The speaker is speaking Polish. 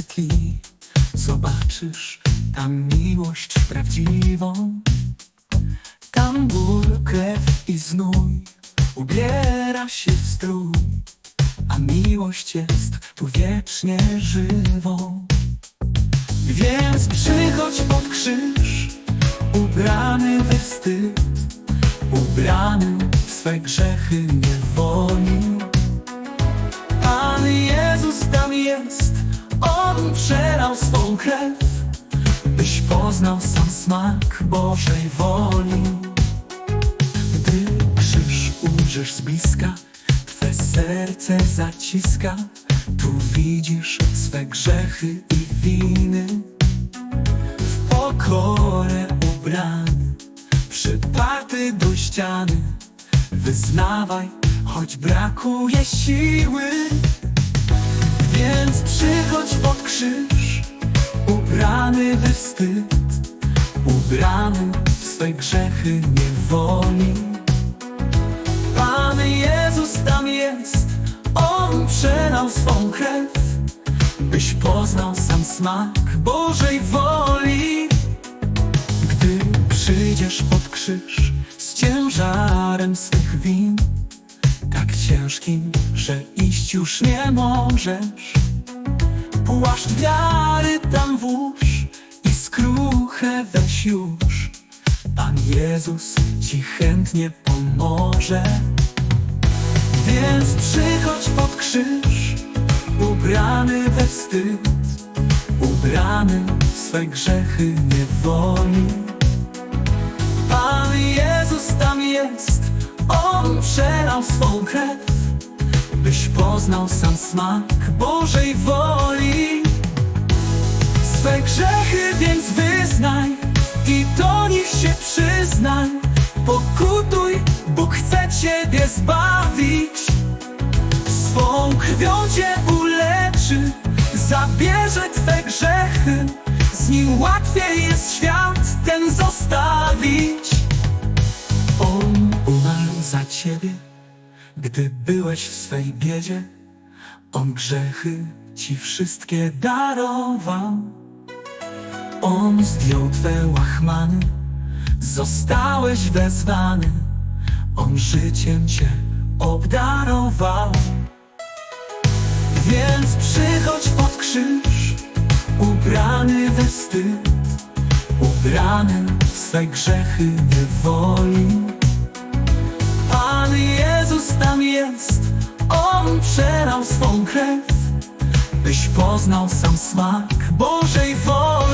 oczy tli. Zobaczysz tam miłość prawdziwą. Tam ból, krew i znój Ubiera się w strój. A miłość jest tu wiecznie żywą. Więc przychodź pod krzyż Ubrany we wstyd. Ubrany w swe grzechy niewoli Pan przelał swą krew Byś poznał sam smak Bożej woli. Gdy krzyż ujrzysz z bliska Twe serce zaciska Tu widzisz swe grzechy i winy. W pokorę ubrany Przyparty do ściany Wyznawaj, choć brakuje siły. Więc przychodź pod krzyż Ubrany w swe grzechy niewoli. Pan Jezus tam jest. On przelał swą krew Byś poznał sam smak Bożej woli. Gdy przyjdziesz pod krzyż z ciężarem swych win, tak ciężkim, że iść już nie możesz, płaszcz wiary tam włóż i skruchę weź już. Pan Jezus ci chętnie pomoże. Więc przychodź pod krzyż, ubrany we wstyd, ubrany w swe grzechy niewoli. Pan Jezus tam jest, On przelał swą krew, byś poznał sam smak Bożej woli. Swe grzechy więc wyznaj i do nich się przyznaj. Pokutuj, Bóg chce Ciebie zbawić. Swą krwią Cię uleczy, zabierze Twe grzechy. Z Nim łatwiej jest świat ten zostawić. On umarł za Ciebie, gdy byłeś w swej biedzie. On grzechy Ci wszystkie darował. On zdjął Twe łachmany, zostałeś wezwany. On życiem Cię obdarował. Więc przychodź pod krzyż, ubrany we wstyd, ubrany w swe grzechy niewoli. Pan Jezus tam jest, On przelał swą krew, byś poznał sam smak Bożej woli.